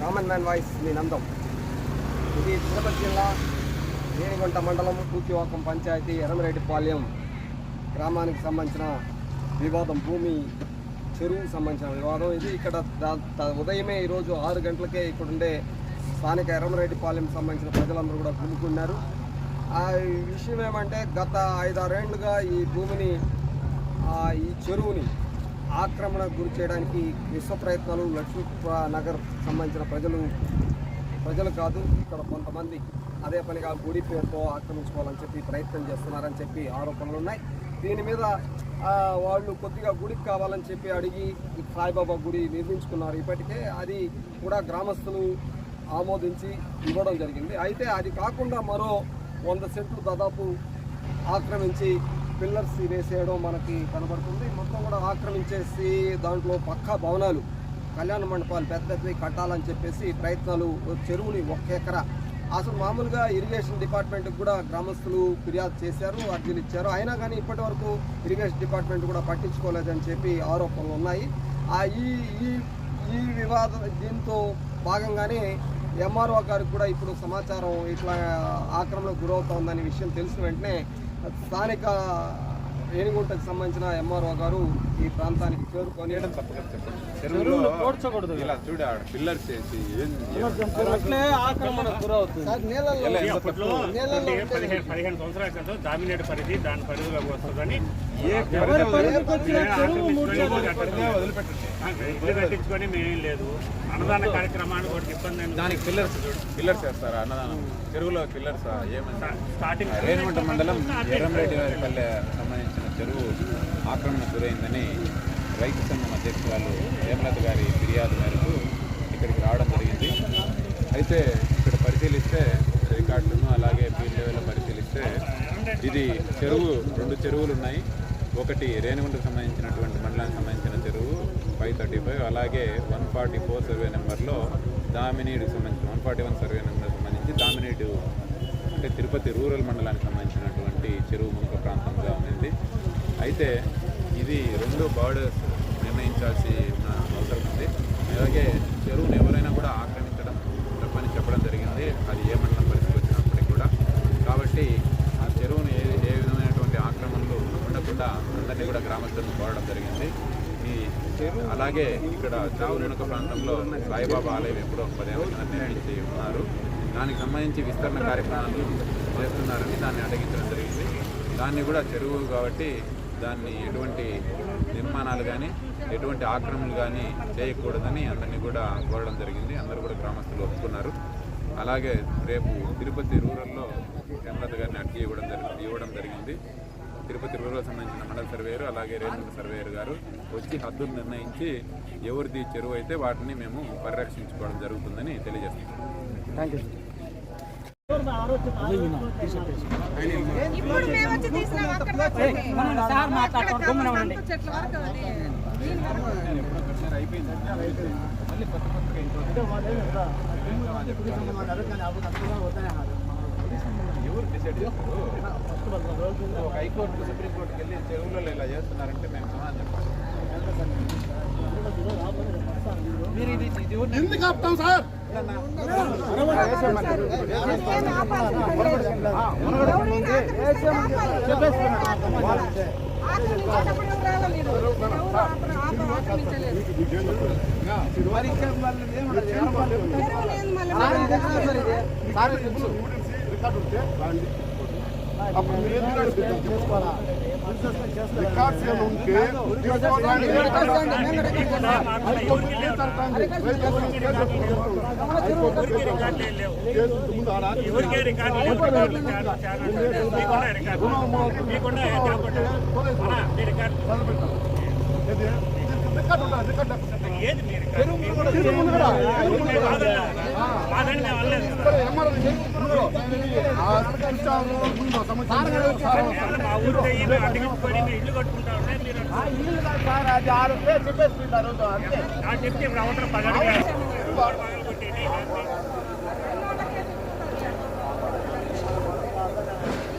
Common man voice మీ నందం. ఇది తిరుపతి జిల్లా రేణిగుంట మండలం కూతివాకం పంచాయతీ ఎర్రమరెడ్డిపాలెం గ్రామానికి సంబంధించిన వివాదం భూమి చెరువుకు సంబంధించిన వివాదం. ఇది ఇక్కడ దా- ఉదయమే ఈరోజు ఆరు గంటలకే ఇక్కడ ఉండే స్థానిక ఎర్రమరెడ్డిపాలెం సంబంధించిన ప్రజలందరూ కూడా గుమ్ముకున్నారు ఆ విషయం ఏమంటే గత ఐదారేళ్ళుగా ఈ భూమిని ఈ చెరువుని ఆక్రమణకు గురి చేయడానికి విశ్వ ప్రయత్నాలు లక్ష్మీ నగర్ సంబంధించిన ప్రజలు ప్రజలు కాదు ఇక్కడ కొంతమంది అదే పనిగా గుడి పేరుతో ఆక్రమించుకోవాలని చెప్పి ప్రయత్నం చేస్తున్నారని చెప్పి ఆరోపణలు ఉన్నాయి. దీని మీద వాళ్ళు కొద్దిగా గుడికి కావాలని చెప్పి అడిగి సాయిబాబా గుడి నిర్మించుకున్నారు. ఇప్పటికే అది కూడా గ్రామస్తులు ఆమోదించి ఇవ్వడం జరిగింది. అయితే అది కాకుండా మరో వంద సెంట్లు దాదాపు ఆక్రమించి పిల్లర్స్ వేసేయడం మనకి కనబడుతుంది. మొత్తం కూడా ఆక్రమించేసి దాంట్లో పక్కా భవనాలు కళ్యాణ మండపాలు పెద్ద పెద్దవి కట్టాలని చెప్పేసి ప్రయత్నాలు చెరువుని ఒక్క ఎకరా. అసలు మామూలుగా ఇరిగేషన్ డిపార్ట్మెంట్కి కూడా గ్రామస్తులు ఫిర్యాదు చేశారు అర్జీలు ఇచ్చారు. అయినా కానీ ఇప్పటి వరకు ఇరిగేషన్ డిపార్ట్మెంట్ కూడా పట్టించుకోలేదని చెప్పి ఆరోపణలు ఉన్నాయి. ఆ ఈ ఈ ఈ వివాదం దీంతో భాగంగానే ఎంఆర్ఓ గారికి కూడా ఇప్పుడు సమాచారం ఇట్లా ఆక్రమణకు గురవుతోందనే విషయం తెలిసిన వెంటనే స్థానిక ఏనుగుంటకు సంబంధించిన ఎంఆర్ఓ గారు ఈ ప్రాంతానికి చేరుకొని చెరువులో పోడ్చకూడదు ఇలా చూడ పిల్లర్స్ వేసి ఏం అట్లే ఆక్రమణకు గురవుతుంది. పదిహేను పదిహేను సంవత్సరాల క్రితం దామినేడు పరిధి దాని పరిధిలోకి వస్తుందని ఎవరి పరిధికి వచ్చినా ఇల్లు కట్టించుకొని మేమేం లేదు అన్నదాన కార్యక్రమానికి ఒకటి ఇబ్బంది ఏమి దానికి పిల్లర్స్ పిల్లర్స్ వేస్తారా అన్నదానం. చెరువులో పిల్లర్స్ ఏమన్నా? స్టార్టింగ్ రేణిగుంట మండలం ఎర్రంరెడ్డి పల్లె సంబంధించిన చెరువు ఆక్రమణ గురైందని రైతు సంఘం అధ్యక్షురాలు హేమలత గారి ఫిర్యాదు మేరకు ఇక్కడికి రావడం జరిగింది. అయితే ఇక్కడ పరిశీలిస్తే రికార్డులను అలాగే ఫీల్డ్ లెవెల్లో పరిశీలిస్తే ఇది చెరువు రెండు చెరువులు ఉన్నాయి. ఒకటి రేణిగుంటకు సంబంధించినటువంటి మండలానికి సంబంధించిన చెరువు ఫైవ్ థర్టీ ఫైవ్ అలాగే వన్ ఫార్టీ ఫోర్ సర్వే నెంబర్లో దామినీడికి సంబంధించి one forty one survey number సంబంధించి దామినీడు అంటే తిరుపతి రూరల్ మండలానికి సంబంధించినటువంటి చెరువు మునక ప్రాంతంగా ఉంది అయితే ఇది రెండు బార్డర్స్ నిర్ణయించాల్సి ఉన్న అవసరం ఉంది. అలాగే చెరువును ఎవరైనా కూడా ఆక్రమించడం తప్పని చెప్పడం జరిగింది. అది ఏ మండలం పరిస్థితి వచ్చినప్పటికీ కూడా. కాబట్టి ఆ చెరువును ఏ ఏ విధమైనటువంటి ఆక్రమణలు ఉండకుండా అందరినీ కూడా గ్రామస్తులను కోరడం జరిగింది. ఈ అలాగే ఇక్కడ చెరువు ప్రాంతంలో సాయిబాబా ఆలయం ఎప్పుడో పదేళ్ళ నిర్ణయించి ఉన్నారు. దానికి సంబంధించి విస్తరణ కార్యక్రమాలు చేస్తున్నారని దాన్ని అడిగించడం జరిగింది. దాన్ని కూడా చెరువు కాబట్టి దాన్ని ఎటువంటి నిర్మాణాలు కానీ ఎటువంటి ఆక్రమణలు కానీ చేయకూడదని అందరినీ కూడా కోరడం జరిగింది. అందరూ కూడా గ్రామస్తులు ఒప్పుకున్నారు. అలాగే రేపు తిరుపతి రూరల్లో హేమలత గారిని అర్జీ ఇవ్వడం జరిగింది ఇవ్వడం జరిగింది. తిరుపతి రూరల్ సంబంధించిన మండల సర్వేయర్ అలాగే రేణుగుంట సర్వేయర్ గారు వచ్చి హద్దులు నిర్ణయించి ఎవరిది చెరువు అయితే వాటిని మేము పరిరక్షించుకోవడం జరుగుతుందని తెలియజేస్తున్నాం థ్యాంక్ యూ ఇప్పుడు ఎవరు డిసైడ్ చేస్తారు ఒక హైకోర్టు సుప్రీంకోర్టుకి వెళ్ళి చెరువులలో ఇలా చేస్తున్నారంటే మేము సమాధానం చెప్పాలి ఎందుకు ఆపుతాం సార్ ఏమి రికార్డు ఉంటే అప్పుడు మీరు ఎందుకు అడుగుతారు? రికార్డ్స్ ఏమైనా ఉంటే ఎవరికే రికార్డు రికార్డు రికార్డు అన్నా, మీ రికార్డు మొదలు పెట్టాం. ఏది? రికార్డు ఉండాలి, రికార్డు లేకపోతే. ఏది మీ రికార్డు తిరుగు ముందు కూడా. తిరుగు ముందు కూడా. కాదండి మేము అనలేదు కదా. ఇక్కడ ఎంఆర్ఓ చేయించుకున్నారు. ఆ చూశాము, ముందు సంవత్సరం సార్ వస్తారు. మా ఊరిలో ఈ మేము అడ్డగించుకొని మేము ఇల్లు కట్టుకుంటాం మీరు ఆ చెప్తే ఇప్పుడు అవతల పగడి పగలగొట్టేది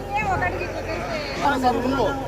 ఇంకే ఒకటికి తెలిస్తే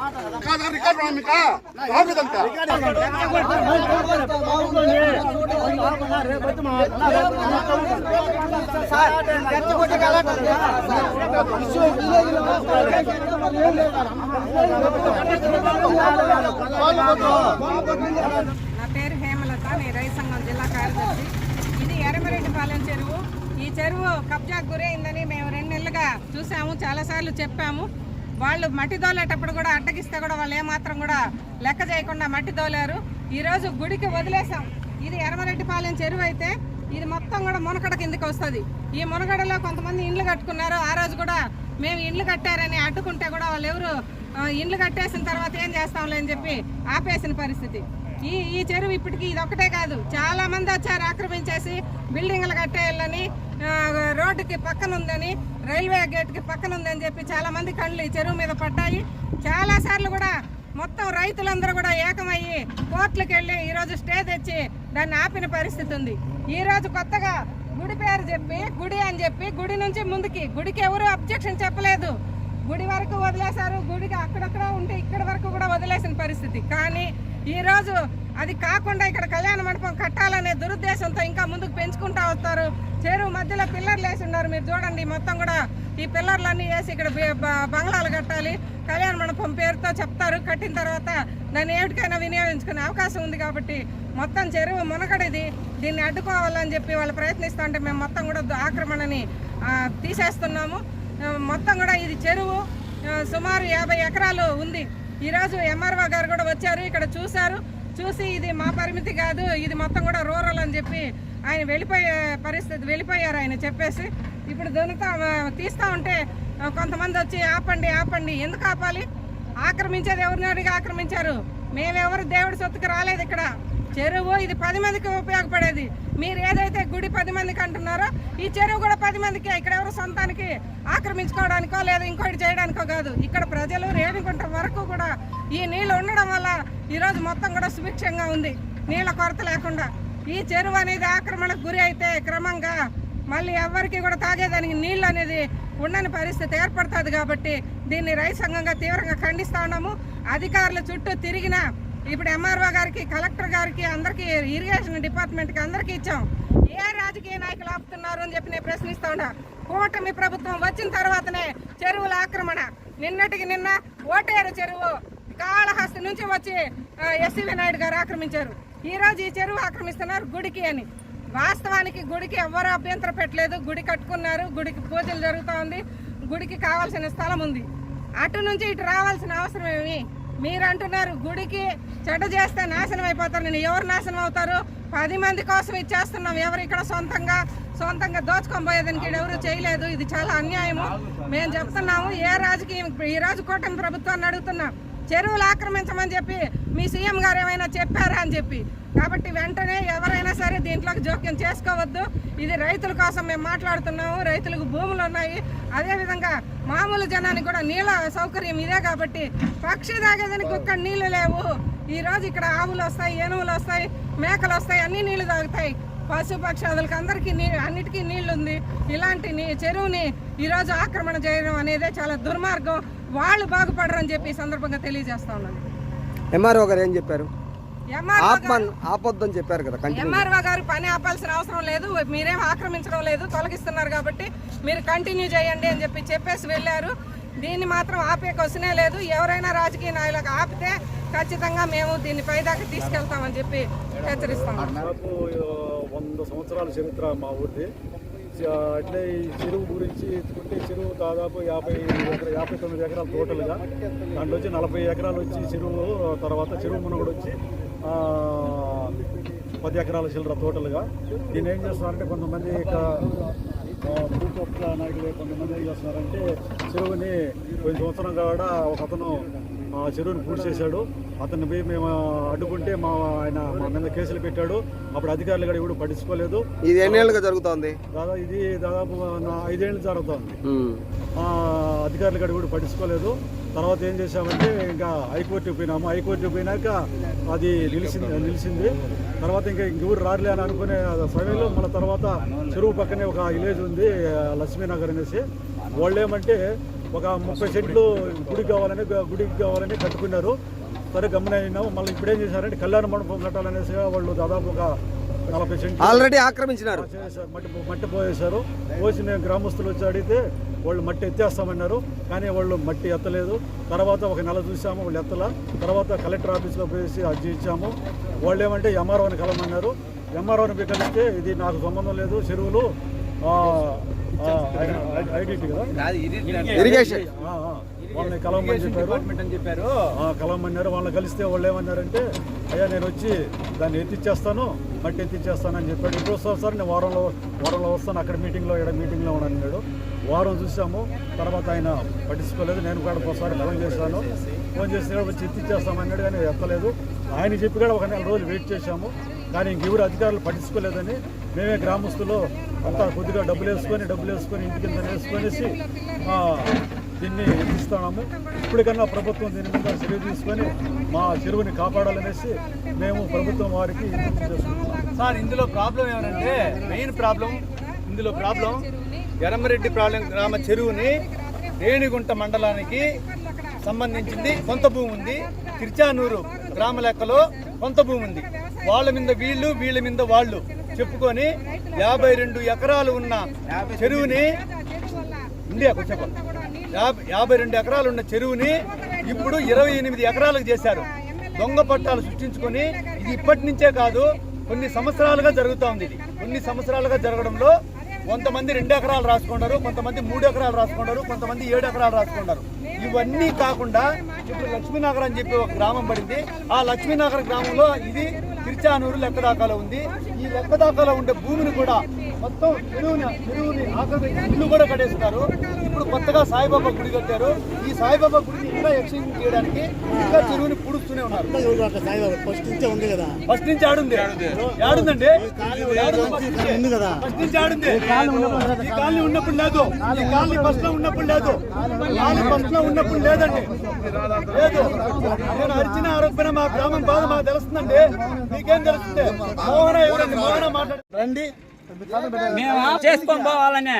రికార్డు నా పేరు హేమలత నేను రైతు సంఘం జిల్లా కార్యదర్శి. ఇది ఎర్రమరెడ్డిపాలెం చెరువు. ఈ చెరువు కబ్జాకు గురైందని మేము రెండు నెలలుగా చూసాము చాలాసార్లు చెప్పాము. వాళ్ళు మట్టి దోలేటప్పుడు కూడా అడ్డగిస్తే కూడా వాళ్ళు ఏమాత్రం కూడా లెక్క చేయకుండా మట్టి దోలారు ఈరోజు గుడికి వదిలేసాం ఇది ఎర్మరెడ్డిపాలెం చెరువు అయితే ఇది మొత్తం కూడా మునకడ కిందకి వస్తుంది. ఈ మునగడలో కొంతమంది ఇండ్లు కట్టుకున్నారు. ఆ రోజు కూడా మేము ఇండ్లు కట్టారని అడ్డుకుంటే కూడా వాళ్ళు ఎవరు ఇండ్లు కట్టేసిన తర్వాత ఏం చేస్తాంలే అని చెప్పి ఆపేసిన పరిస్థితి. ఈ ఈ చెరువు ఇప్పటికి ఇది ఒకటే కాదు. చాలా మంది వచ్చారు ఆక్రమించేసి బిల్డింగ్లు కట్టేయాలని రోడ్డుకి పక్కన ఉందని రైల్వే గేట్కి పక్కన ఉందని చెప్పి చాలామంది కళ్ళు ఈ చెరువు మీద పడ్డాయి. చాలా సార్లు కూడా మొత్తం రైతులందరూ కూడా ఏకమయ్యి కోర్టులకు వెళ్ళి ఈరోజు స్టే తెచ్చి దాన్ని ఆపిన పరిస్థితి ఉంది. ఈ రోజు కొత్తగా గుడి పేరు చెప్పి గుడి అని చెప్పి గుడి నుంచి ముందుకి గుడికి ఎవరు అబ్జెక్షన్ చెప్పలేదు. గుడి వరకు వదిలేశారు గుడికి అక్కడక్కడ ఉంటే ఇక్కడ వరకు కూడా వదిలేసిన పరిస్థితి. కానీ ఈ రోజు అది కాకుండా ఇక్కడ కళ్యాణ మండపం కట్టాలనే దురుద్దేశంతో ఇంకా ముందుకు పెంచుకుంటా వస్తారు. చెరువు మధ్యలో పిల్లర్లు వేసి ఉన్నారు మీరు చూడండి. మొత్తం కూడా ఈ పిల్లర్లన్నీ వేసి ఇక్కడ బంగ్లాలు కట్టాలి. కళ్యాణ మండపం పేరుతో చెప్తారు. కట్టిన తర్వాత దాన్ని ఏమిటికైనా వినియోగించుకునే అవకాశం ఉంది కాబట్టి మొత్తం చెరువు మునగడిది దీన్ని అడ్డుకోవాలని చెప్పి వాళ్ళు ప్రయత్నిస్తుంటే మేము మొత్తం కూడా ఆక్రమణని తీసేస్తున్నాము. మొత్తం కూడా ఇది చెరువు. సుమారు యాభై ఎకరాలు ఉంది. ఈరోజు ఎంఆర్ఓ గారు కూడా వచ్చారు ఇక్కడ చూశారు. చూసి ఇది మా పరిమితి కాదు ఇది మొత్తం కూడా రూరల్ అని చెప్పి ఆయన వెళ్ళిపోయే పరిస్థితి వెళ్ళిపోయారు ఆయన చెప్పేసి. ఇప్పుడు దొనుతా తీస్తూ ఉంటే కొంతమంది వచ్చి ఆపండి ఆపండి ఎందుకు ఆపాలి? ఆక్రమించేది ఎవరిని అడిగి ఆక్రమించారు? మేమెవరు దేవుడి సొత్తుకు రాలేదు ఇక్కడ. చెరువు ఇది పది మందికి ఉపయోగపడేది. మీరు ఏదైతే గుడి పది మందికి అంటున్నారో ఈ చెరువు కూడా పది మందికి. ఇక్కడ ఎవరు సొంతానికి ఆక్రమించుకోవడానికో లేదా ఇంకోటి చేయడానికో కాదు. ఇక్కడ ప్రజలు రేణిగుంట వరకు కూడా ఈ నీళ్ళు ఉండడం వల్ల ఈరోజు మొత్తం కూడా సుభిక్షంగా ఉంది. నీళ్ళ కొరత లేకుండా. ఈ చెరువు అనేది ఆక్రమణకు గురి అయితే క్రమంగా మళ్ళీ ఎవరికి కూడా తాగేదానికి నీళ్ళు అనేది ఉండని పరిస్థితి ఏర్పడుతుంది కాబట్టి దీన్ని రైతు సంఘంగా తీవ్రంగా ఖండిస్తా ఉన్నాము. అధికారుల చుట్టూ తిరిగినా ఇప్పుడు ఎంఆర్ఓ గారికి కలెక్టర్ గారికి అందరికీ ఇరిగేషన్ డిపార్ట్మెంట్కి అందరికీ ఇచ్చాం. ఏ రాజకీయ నాయకులు ఆపుతున్నారు అని చెప్పి నేను ప్రశ్నిస్తా ఉన్నా. కూటమి ప్రభుత్వం వచ్చిన తర్వాతనే చెరువుల ఆక్రమణ. నిన్నటికి నిన్న ఓటేరు చెరువు కాళహస్తి నుంచి వచ్చి ఎస్సీవి నాయుడు గారు ఆక్రమించారు. ఈ రోజు ఈ చెరువు ఆక్రమిస్తున్నారు గుడికి అని. వాస్తవానికి గుడికి ఎవ్వరు అభ్యంతరం పెట్టలేదు. గుడి కట్టుకున్నారు గుడికి పూజలు జరుగుతూ ఉంది గుడికి కావాల్సిన స్థలం ఉంది. అటు నుంచి ఇటు రావాల్సిన అవసరం ఏమి? మీరు అంటున్నారు గుడికి చెడ్డ చేస్తే నాశనం అయిపోతారు. నేను ఎవరు నాశనం అవుతారు? పది మంది కోసం ఇచ్చేస్తున్నాం. ఎవరు ఇక్కడ సొంతంగా సొంతంగా దోచుకొని పోయేదానికి ఎవరు చేయలేదు. ఇది చాలా అన్యాయము. మేము చెప్తున్నాము ఏ రాజకీయం ఈ రాజు కూటమి ప్రభుత్వాన్ని అడుగుతున్నాం. చెరువులు ఆక్రమించమని చెప్పి మీ సీఎం గారు ఏమైనా చెప్పారా అని చెప్పి. కాబట్టి వెంటనే ఎవరైనా సరే దీంట్లోకి జోక్యం చేసుకోవద్దు. ఇది రైతుల కోసం మేము మాట్లాడుతున్నాము. రైతులకు భూములు ఉన్నాయి. అదేవిధంగా మామూలు జనానికి కూడా నీళ్ళ సౌకర్యం ఇదే కాబట్టి పక్షి తాగేదానికి ఒక్క నీళ్ళు లేవు. ఈరోజు ఇక్కడ ఆవులు వస్తాయి ఏనుగులు వస్తాయి మేకలు వస్తాయి అన్ని నీళ్ళు తాగుతాయి. పశు పక్షాదులకు అందరికీ నీ అన్నిటికీ నీళ్ళు ఉంది ఇలాంటి నీ చెరువుని ఈరోజు ఆక్రమణ చేయడం అనేది చాలా దుర్మార్గం. వాళ్ళు బాగుపడరని చెప్పి ఈ సందర్భంగా తెలియజేస్తా ఉన్నాను. ఎంఆర్ఓ గారు ఏం చెప్పారు? ఆపమన్ ఆపొద్దని చెప్పారు కదా ఎంఆర్ఓ గారు పని ఆపాల్సిన అవసరం లేదు మీరేం ఆక్రమించడం లేదు తొలగిస్తున్నారు కాబట్టి మీరు కంటిన్యూ చేయండి అని చెప్పి చెప్పేసి వెళ్ళారు. దీన్ని మాత్రం ఆపే క్వశ్చనే లేదు. ఎవరైనా రాజకీయ నాయకులకు ఆపితే ఖచ్చితంగా మేము దీన్ని పైదాకా తీసుకెళ్తామని చెప్పి హెచ్చరిస్తాం. వంద సంవత్సరాల చరిత్ర మా ఊరిది. అట్లే ఈ చెరువు గురించి ఎత్తుకుంటే చెరువు దాదాపు యాభై ఎకరా యాభై తొమ్మిది ఎకరాల టోటల్గా. దాంట్లో వచ్చి నలభై ఎకరాలు వచ్చి చెరువు తర్వాత చెరువు మునగుడు వచ్చి పది ఎకరాల చిల్లర టోటల్గా. దీన్ని ఏం చేస్తున్నారంటే కొంతమంది ఇక ఆ, నాయకులు కొంతమంది ఏం చేస్తున్నారంటే చెరువుని కొన్ని సంవత్సరం కాడ ఒక అతను ఆ చెరువుని పూర్తి చేశాడు. అతన్ని పోయి మేము అడ్డుకుంటే మా ఆయన మా మీద కేసులు పెట్టాడు. అప్పుడు అధికారులు కూడా ఇప్పుడు పట్టించుకోలేదు. ఇది ఎన్నేళ్ళుగా జరుగుతోంది? దాదాపు ఇది దాదాపు ఐదేళ్ళు జరుగుతుంది. అధికారులు కూడా కూడా పట్టించుకోలేదు. తర్వాత ఏం చేసామంటే ఇంకా హైకోర్టుకి పోయినాము. హైకోర్టుకి పోయినాక అది నిలిచింది నిలిచింది. తర్వాత ఇంకా ఇంకెవరు రారులే అని అనుకునే సమయంలో మన తర్వాత చెరువు పక్కనే ఒక విలేజ్ ఉంది లక్ష్మీనగర్ అనేసి. వాళ్ళు ఏమంటే ఒక ముప్పై సెంట్లు గుడికి కావాలని గుడికి కావాలని కట్టుకున్నారు. సరే గమనినాము మళ్ళీ ఇప్పుడు ఏం చేశారంటే కళ్యాణ మండపం కట్టాలనేసి వాళ్ళు దాదాపు ఒక నలభై సెంట్లు ఆల్రెడీ ఆక్రమించినారు. మట్టి మట్టి పోసేశారు పోసి మేము గ్రామస్తులు వచ్చి అడిగితే వాళ్ళు మట్టి ఎత్తేస్తామన్నారు. కానీ వాళ్ళు మట్టి ఎత్తలేదు. తర్వాత ఒక నెల చూసాము వాళ్ళు ఎత్తల. తర్వాత కలెక్టర్ ఆఫీస్లో పోయేసి అర్జీ ఇచ్చాము. వాళ్ళు ఏమంటే ఎంఆర్ఓని కలమన్నారు ఎంఆర్ఓని కలిస్తే ఇది నాకు సంబంధం లేదు. చెరువులు ఇరిగేషన్. ఆ, ఆ. వాళ్ళని కలవమని చెప్పారు. అని చెప్పారు. ఆ, కలవమన్నారు. వాళ్ళని కలిస్తే వాళ్ళు ఏమన్నారంటే అయ్యా నేను వచ్చి దాన్ని ఎత్తిచ్చేస్తాను మట్టి ఎత్తిచ్చేస్తాను అని చెప్పాడు. ఇప్పుడు వస్తాను సార్ నేను వారంలో వారంలో వస్తాను. అక్కడ మీటింగ్లో ఇక్కడ మీటింగ్లో ఉన్నాను అన్నాడు. వారం చూసాము. తర్వాత ఆయన పట్టించుకోలేదు. నేను కూడా ఒకసారి ఫోన్ చేశాను. ఫోన్ చేస్తే వచ్చి ఎత్తిచ్చేస్తామన్నాడు కానీ ఎత్తలేదు. ఆయన చెప్పి కూడా ఒక నెల రోజులు వెయిట్ చేశాము. కానీ ఇంకెవరు అధికారులు పట్టించుకోలేదని మేమే గ్రామస్తులు అంతా కొద్దిగా డబ్బులు వేసుకొని డబ్బులు వేసుకొని ఇంటి కింద వేసుకొనేసి దీన్ని ఇస్తున్నాము ఇప్పటికన్నా ప్రభుత్వం దీని మీద చర్య తీసుకొని మా చెరువుని కాపాడాలనేసి మేము ప్రభుత్వం వారికి చేస్తున్నాం. సార్ ఇందులో ప్రాబ్లం ఏమంటే మెయిన్ ప్రాబ్లం ఇందులో ప్రాబ్లం ఎరమరెడ్డి ప్రాబ్లం గ్రామ చెరువుని రేణిగుంట మండలానికి సంబంధించింది కొంత భూమి ఉంది తిరుచానూరు గ్రామ లెక్కలో కొంత భూమి ఉంది. వాళ్ళ మీద వీళ్ళు వీళ్ళ మీద వాళ్ళు చెప్పుకొని యాభై రెండు ఎకరాలు ఉన్న చెరువుని ఇండియా కొంచెం యాభై యాభై రెండు ఎకరాలు ఉన్న చెరువుని ఇప్పుడు ఇరవై ఎనిమిది ఎకరాలకు చేశారు. దొంగ పట్టాలు సృష్టించుకొని ఇది ఇప్పటి నుంచే కాదు కొన్ని సంవత్సరాలుగా జరుగుతూ ఉంది ఇది. కొన్ని సంవత్సరాలుగా జరగడంలో కొంతమంది రెండు ఎకరాలు రాసుకున్నారు కొంతమంది మూడు ఎకరాలు రాసుకున్నారు కొంతమంది ఏడు ఎకరాలు రాసుకున్నారు ఇవన్నీ కాకుండా ఇప్పుడు లక్ష్మీనగర్ అని చెప్పి ఒక గ్రామం పడింది. ఆ లక్ష్మీనగర్ గ్రామంలో ఇది తిరుచానూరు లెక్కదాకాలో ఉంది. ఈ లెక్కదాకాలో ఉండే భూమిని కూడా మొత్తం చెరువుని చెరువుని ఆక్రమించి ఇల్లు కూడా కట్టేస్తున్నారు. ఇప్పుడు కొత్తగా సాయిబాబా గుడి కట్టారు. ఈ సాయిబాబా గుడిని ఇంకా ఎక్స్టెండ్ చేయడానికి ఇంకా చెరువుని పూడుస్తూనే ఉన్నారు. ఫస్ట్ నుంచే ఉంది కదా. ఫస్ట్ నుంచి ఆడుంది. ఆడుందండి. ఉంది కదా. ఫస్ట్ నుంచి ఆడుంది. ఈ కాలనీ ఉన్నప్పుడు లేదు. ఈ కాలనీ ఫస్ట్లో ఉన్నప్పుడు లేదు. కాలనీ ఫస్ట్లో ఉన్నప్పుడు లేదండి. లేదు. నేను అరిచిన ఆరోపణ మా గ్రామం బాధ మాకు తెలుస్తుందండి. మీకేం తెలుస్తుంది? మోహన ఎవరండి? మోహన మాట్లాడు రండి. మేము చేసుకొని పోవాలనే.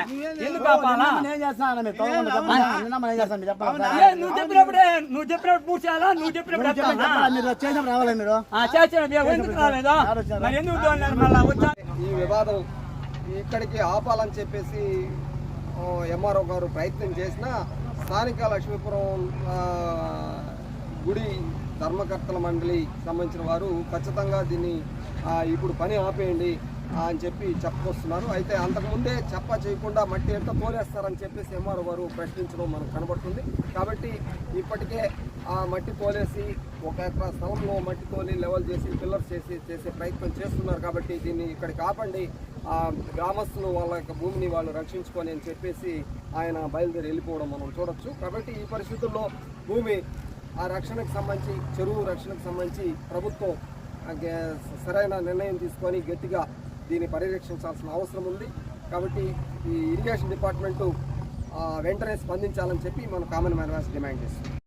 ఎందుకు ఆపాలా? ఏం చేస్తాను మీరు తోమకుండా చెప్పండి. నిన్న మనం ఏం చేస్తాం మీరు చెప్పండి ఏ, నువ్వు చెప్పినప్పుడే నువ్వు చెప్పినప్పుడు పూర్తి చేయాలా నువ్వు చెప్పినప్పుడు చెప్పండి, చెప్తావా? చెప్పండి. మీరు చేసాం రావాలి మీరు? ఆ చేసిన ఎందుకు రాలేదా? మరి ఎందుకు తోలినారు మళ్ళా? వచ్చా? ఈ వివాదం ఇక్కడికి ఆపాలని చెప్పేసి ఎంఆర్ఓ గారు ప్రయత్నం చేసినా స్థానిక లక్ష్మీపురం గుడి ధర్మకర్తల మండలి సంబంధించిన వారు ఖచ్చితంగా దీన్ని ఇప్పుడు పని ఆపేయండి. అని చెప్పి చెప్పుకొస్తున్నారు అయితే అంతకుముందే చెప్ప చేయకుండా మట్టి ఎంత తోలేస్తారని చెప్పేసి ఎంఆర్ఓ గారు ప్రశ్నించడం మనకు కనబడుతుంది. కాబట్టి ఇప్పటికే ఆ మట్టి తోలేసి ఒక ఎకరా స్థలంలో మట్టి తోలి లెవెల్ చేసి పిల్లర్స్ చేసి చేసే ప్రయత్నం చేస్తున్నారు. కాబట్టి దీన్ని ఇక్కడికి ఆపండి. ఆ గ్రామస్తులు వాళ్ళ యొక్క భూమిని వాళ్ళు రక్షించుకొని అని చెప్పేసి ఆయన బయలుదేరి వెళ్ళిపోవడం మనం చూడొచ్చు. కాబట్టి ఈ పరిస్థితుల్లో భూమి ఆ రక్షణకు సంబంధించి చెరువు రక్షణకు సంబంధించి ప్రభుత్వం సరైన నిర్ణయం తీసుకొని గట్టిగా దీన్ని పరిరక్షించాల్సిన అవసరం ఉంది. కాబట్టి ఈ ఇరిగేషన్ డిపార్ట్మెంటు వెంటనే స్పందించాలని చెప్పి మనం కామన్ మ్యాన్ డిమాండ్ చేస్తున్నాం